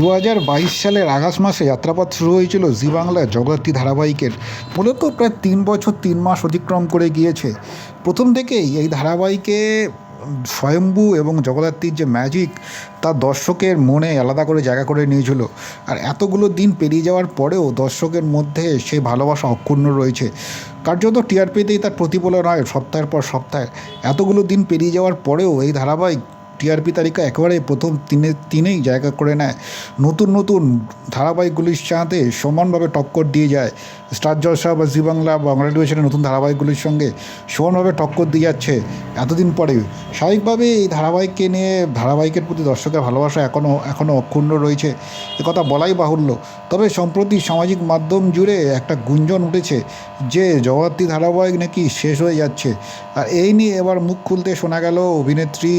দু হাজার বাইশ সালের আগস্ট মাসে যাত্রাপথ শুরু হয়েছিল জি বাংলার জগদ্ধাত্রী ধারাবাহিকের। মূলত প্রায় তিন বছর, তিন মাস অতিক্রম করে গিয়েছে। প্রথম থেকেই এই ধারাবাহিকে স্বয়ম্ভু এবং জগদ্ধাত্রীর যে ম্যাজিক তা দর্শকের মনে আলাদা করে জায়গা করে নিয়েছিল। আর এতগুলো দিন পেরিয়ে যাওয়ার পরেও দর্শকের মধ্যে সে ভালোবাসা অক্ষুণ্ণ রয়েছে। কার্যত টিআরপিতেই তার প্রতিফলন হয় সপ্তাহের পর সপ্তাহে। এতগুলো দিন পেরিয়ে যাওয়ার পরেও এই ধারাবাহিক টিআরপি তালিকা একেবারে প্রথম তিনে, তিনেই জায়গা করে নেয়। নতুন নতুন ধারাবাহিকগুলির সাথে সমানভাবে টক্কর দিয়ে যায়। স্টার জলসা বা জি বাংলা বাংলা টেলিভিশনের নতুন ধারাবাহিকগুলির সঙ্গে সমানভাবে টক্কর দিয়ে যাচ্ছে এতদিন পরে। স্বাভাবিকভাবে এই ধারাবাহিককে নিয়ে ধারাবাহিকের প্রতি দর্শকের ভালোবাসা এখনও এখনও অক্ষুণ্ণ রয়েছে। এ কথা বলাই বাহুল্য। তবে সম্প্রতি সামাজিক মাধ্যম জুড়ে একটা গুঞ্জন উঠেছে যে জগদ্ধাত্রী ধারাবাহিক নাকি শেষ হয়ে যাচ্ছে। আর এই নিয়ে এবার মুখ খুলতে শোনা গেল অভিনেত্রী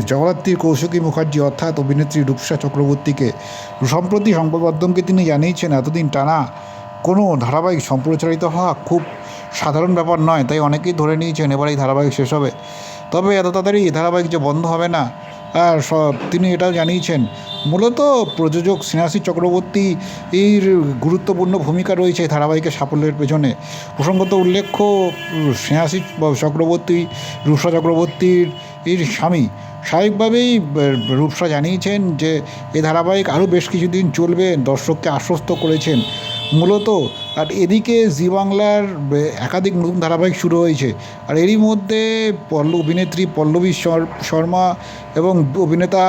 এই জগদ্ধাত্রীর কৌশিকী মুখার্জি অর্থাৎ অভিনেত্রী রূপসা চক্রবর্তীকে। সম্প্রতি সংবাদ মাধ্যমকে তিনি জানিয়েছেন, এতদিন টানা কোনো ধারাবাহিক সম্প্রচারিত হওয়া খুব সাধারণ ব্যাপার নয়, তাই অনেকেই ধরে নিয়েছেন এবার এই ধারাবাহিক শেষ হবে। তবে এত তাড়াতাড়ি এই ধারাবাহিক যে বন্ধ হবে না, আর তিনি এটাও জানিয়েছেন, মূলত প্রযোজক স্নেহাসী চক্রবর্তী এর গুরুত্বপূর্ণ ভূমিকা রয়েছে এই ধারাবাহিকের সাফল্যের পেছনে। প্রসঙ্গত উল্লেখ্য স্নেহাসী চক্রবর্তী, রূপসা চক্রবর্তীর এর স্বামী স্বাভাবিকভাবেই রূপসা জানিয়েছেন যে এই ধারাবাহিক আরও বেশ কিছুদিন চলবে, দর্শককে আশ্বস্ত করেছেন মূলত। আর এদিকে জি বাংলার একাধিক নতুন ধারাবাহিক শুরু হয়েছে। আর এরই মধ্যে পল্ল, অভিনেত্রী পল্লবী শর্মা এবং অভিনেতা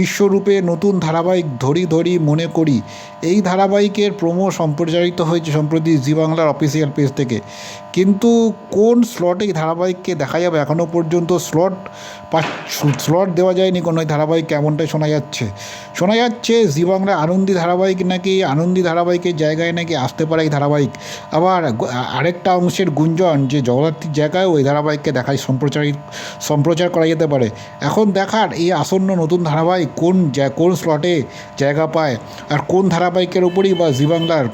বিশ্বরূপে নতুন ধারাবাহিক ধরি ধরি মনে করি। এই ধারাবাহিকের প্রোমো সম্প্রচারিত হয়েছে সম্প্রতি জি বাংলার অফিসিয়াল পেজ থেকে। কিন্তু কোন স্লটে ধারাবাহিককে দেখা যাবে? এখনও পর্যন্ত স্লট স্লট দেওয়া যায়নি কোনো ধারাবাহিক কেমনটাই শোনা যাচ্ছে। শোনা যাচ্ছে জি বাংলা আনন্দী ধারাবাহিক নাকি আনন্দী ধারাবাহিকের জায়গায় নাকি আসতে পারে এই ধারাবাহিক। আবার আরেকটা অংশের গুঞ্জন যে জগদ্ধাত্রীর জায়গায় ওই ধারাবাহিককে দেখায় সম্প্রচারিত সম্প্রচার করা যেতে পারে। এখন দেখার এই আসন্ন নতুন ধারাবাহিক কোন কোন স্লটে জায়গা পায়? আর কোন ধারাবাহিকের উপরই বা জি বাংলার